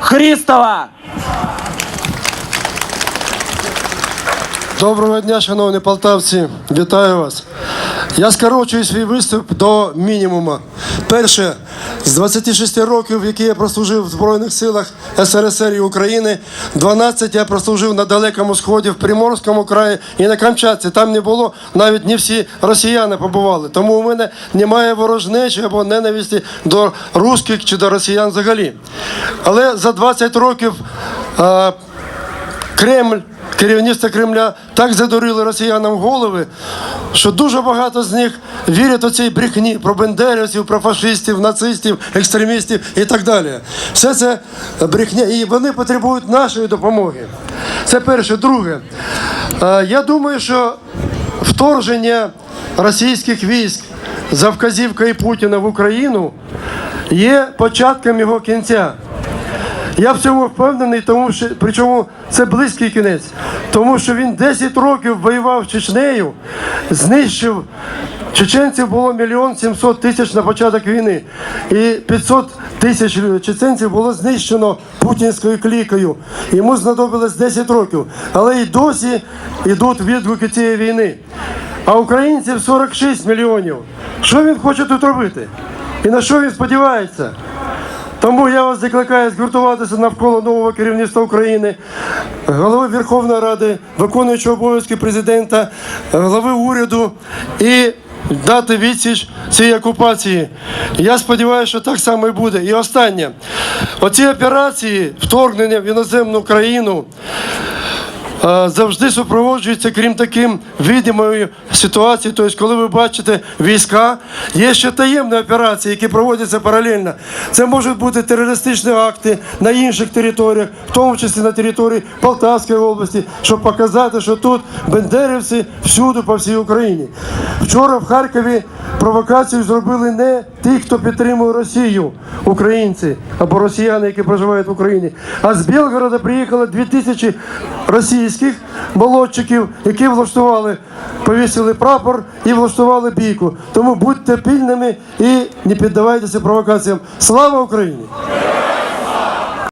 Христова! Доброго дня, шановні полтавці, вітаю вас. Я скорочую свій виступ до мінімуму. Перше, з 26 років, які я прослужив в Збройних силах СРСР і України, 12 я прослужив на Далекому Сході, в Приморському краї і на Камчатці. Там не було, навіть не всі росіяни побували. Тому у мене немає ворожнечі або ненависті до русських чи до росіян взагалі. Але за 20 років. Кремль, керівництво Кремля так задурили росіянам голови, що дуже багато з них вірять у цій брехні про бендерівців, про фашистів, нацистів, екстремістів і так далі. Все це брехня, і вони потребують нашої допомоги. Це перше. Друге, е, я думаю, що вторження російських військ за вказівкою Путіна в Україну є початком його кінця. Я в цьому впевнений, тому що причому це близький кінець, тому що він 10 років воював Чечнею, знищив. Чеченців було мільйон сімсот тисяч на початок війни, і 500 тисяч чеченців було знищено путінською клікою. Йому знадобилось 10 років, але і досі йдуть відгуки цієї війни. А українців 46 мільйонів. Що він хоче тут робити? І на що він сподівається? Тому я вас закликаю згуртуватися навколо нового керівництва України, голови Верховної Ради, виконуючого обов'язки президента, голови уряду і дати відсіч цій окупації. Я сподіваюся, що так само і буде. І останнє, оці операції вторгнення в іноземну країну. Е, Завжди супроводжується, крім таким видимої ситуації. Тобто, коли ви бачите війська, є ще таємні операції, які проводяться паралельно. Це можуть бути терористичні акти на інших територіях, в тому числі на території Полтавської області, щоб показати, що тут бендерівці всюди по всій Україні. Вчора в Харкові провокацію зробили не ті, хто підтримує Росію, українці або росіяни, які проживають в Україні, а з Білгорода приїхало 2000 російських молодчиків, які влаштували, повісили прапор і влаштували бійку. Тому будьте пільними і не піддавайтеся провокаціям. Слава Україні!